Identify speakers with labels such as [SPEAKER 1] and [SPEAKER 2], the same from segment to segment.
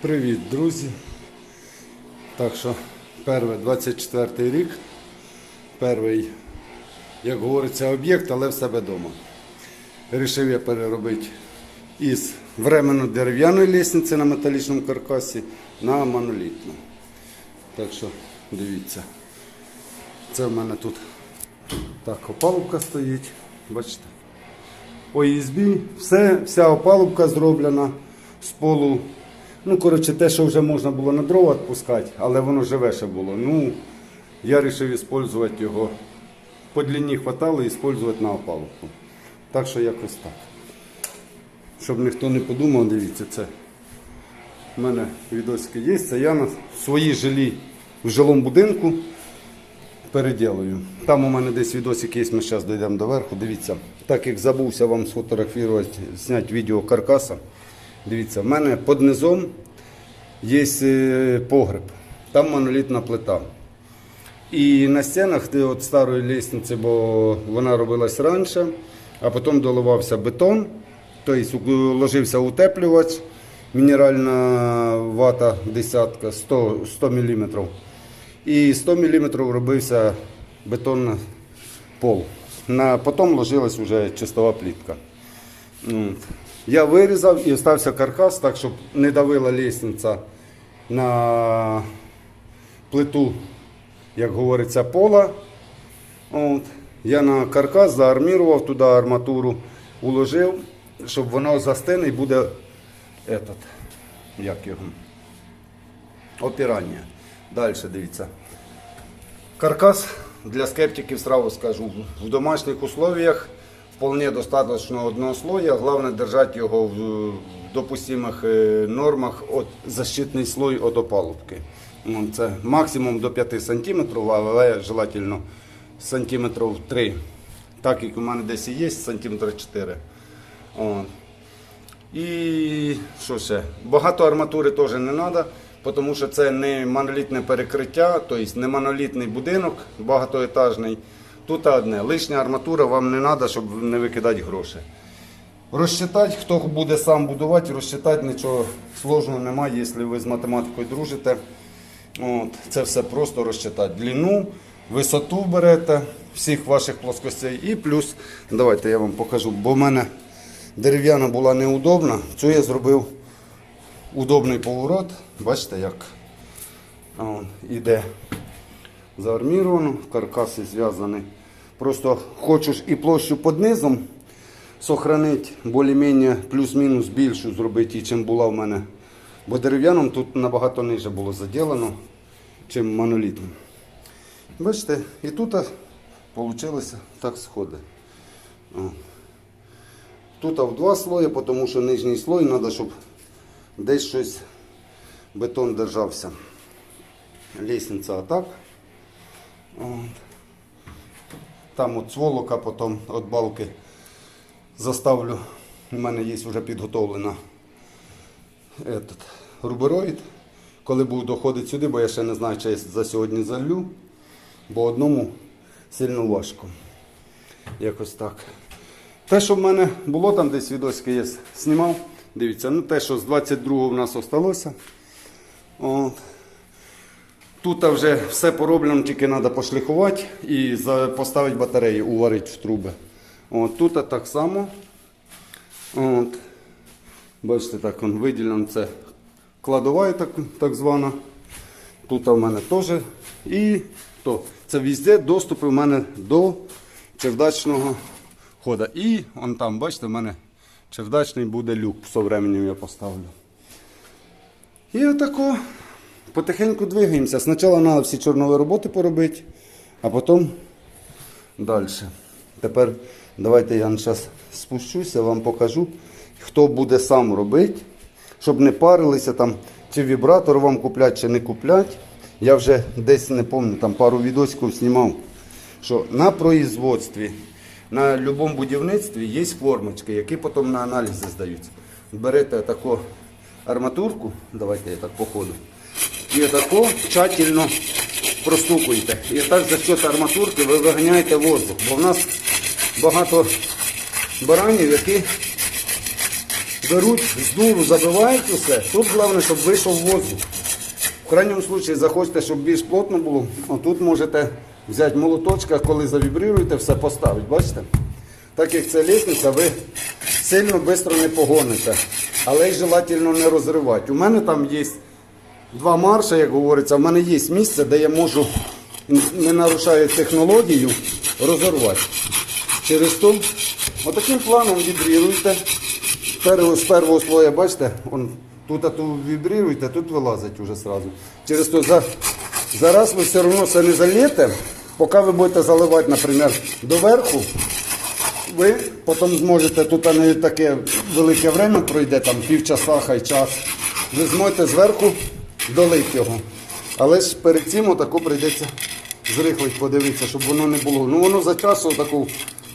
[SPEAKER 1] Привіт, друзі. Так що, перший 24 рік, перший, як говориться, об'єкт, але в себе вдома. Рішив я переробити із временно дерев'яної лісниці на металічному каркасі на монолітну. Так що, дивіться. Це в мене тут так опалубка стоїть. Бачите? ОСБ, все, вся опалубка зроблена з полу. Ну, коротше, те, що вже можна було на дрова відпускати, але воно живе ще було. Ну, я вирішив використовувати його. По длині хватало і використовувати на опалубку. Так що якось так. Щоб ніхто не подумав, дивіться, це. У мене відосики є. Це я на своїй жилі в жилому будинку переділую. Там у мене десь відосик є, ми зараз дійдемо до верху. Дивіться, так як забувся вам сфотографувати, зняти відео каркаса. Дивіться, в мене під низом є е, погреб, там монолітна плита. І на стінах от старої лісниці, бо вона робилась раніше, а потім доливався бетон, тобто ложився утеплювач, мінеральна вата десятка 100, 100 мм. І 100 мм робився бетонний пол. На, потім ложилась вже чистова плітка. От. Я вирізав і остався каркас, так щоб не давила лісниця на плиту, як говориться, пола. От. Я на каркас заармірував туди арматуру, уложив, щоб воно застине і буде этот, як його, опірання. Далі дивіться. Каркас для скептиків сразу скажу. В домашніх условиях вполне достаточно одного слоя. Головне держати його в допустимих е, нормах от защитний слой від опалубки. Це максимум до 5 см, але желательно сантиметрів 3. Так як у мене десь і є, сантиметра 4. От. І що ще? Багато арматури теж не треба, тому що це не монолітне перекриття, тобто не монолітний будинок багатоетажний. Тут одне. Лишня арматура вам не треба, щоб не викидати гроші. Розчитати, хто буде сам будувати, розчитати нічого сложного немає, якщо ви з математикою дружите. От, це все просто розчитати. Длину, висоту берете всіх ваших плоскостей і плюс, давайте я вам покажу, бо в мене дерев'яна була неудобна, цю я зробив удобний поворот. Бачите, як іде заарміровано, каркаси зв'язані. Просто хочу ж і площу під низом сохранити, більш-менш плюс-мінус більшу зробити, чим була в мене. Бо дерев'яним тут набагато ниже було заділено, чим монолітним. Бачите, і тут вийшло так сходи. Тут в два слої, тому що нижній слой треба, щоб десь щось бетон держався. Лісниця отак. От. Там от сволока, потім від балки заставлю. У мене є вже підготовлена этот, рубероїд. Коли буду доходити сюди, бо я ще не знаю, чи я за сьогодні залю, бо одному сильно важко. Якось так. Те, що в мене було там десь відосики я знімав, дивіться, ну те, що з 22-го в нас осталося. От. Тут вже все пороблено, тільки треба пошліхувати і поставити батареї, уварити в труби. От, тут так само. От. Бачите, так он виділено це кладова так, так звана. Тут в мене теж. І то, це везде доступи в мене до чердачного хода. І он там, бачите, в мене чердачний буде люк, со временем я поставлю. І отако потихеньку двигаємося. Спочатку треба всі чорнові роботи поробити, а потім далі. Тепер давайте я зараз спущуся, вам покажу, хто буде сам робити, щоб не парилися там, чи вібратор вам купляти, чи не купляти. Я вже десь не пам'ятаю, там пару відосиків знімав, що на производстві, на будь-якому будівництві є формочки, які потім на аналізи здаються. Берете таку арматурку, давайте я так походу, і тако тщательно простукуєте. І так за счет арматурки ви виганяєте воздух. Бо в нас багато баранів, які беруть з дуру, забивають усе. Тут головне, щоб вийшов воздух. В крайньому випадку захочете, щоб більш плотно було, отут можете взяти молоточка, коли завібрируєте, все поставити. Бачите? Так як це лісниця, ви сильно швидко не погоните, але й желательно не розривати. У мене там є два марша, як говориться, в мене є місце, де я можу, не нарушаю технологію, розірвати. Через то отаким планом вібріруєте. З першого слоя, бачите, он, тут вібріруєте, тут вилазить уже сразу. Через то за, зараз ви все одно це не залієте, поки ви будете заливати, наприклад, доверху, ви потім зможете, тут не таке велике время пройде, там півчаса, хай час. Ви зможете зверху долити його. Але ж перед цим отако прийдеться зрихлить, подивитися, щоб воно не було. Ну воно за час отаку,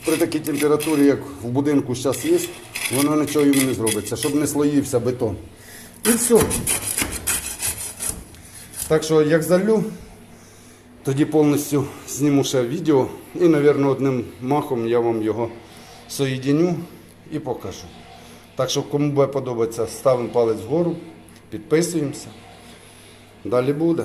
[SPEAKER 1] при такій температурі, як в будинку зараз є, воно нічого йому не зробиться, щоб не слоївся бетон. І все. Так що як залю, тоді повністю зніму ще відео і, мабуть, одним махом я вам його соєдиню і покажу. Так що, кому буде подобатися, ставимо палець вгору, підписуємося. Далі буде.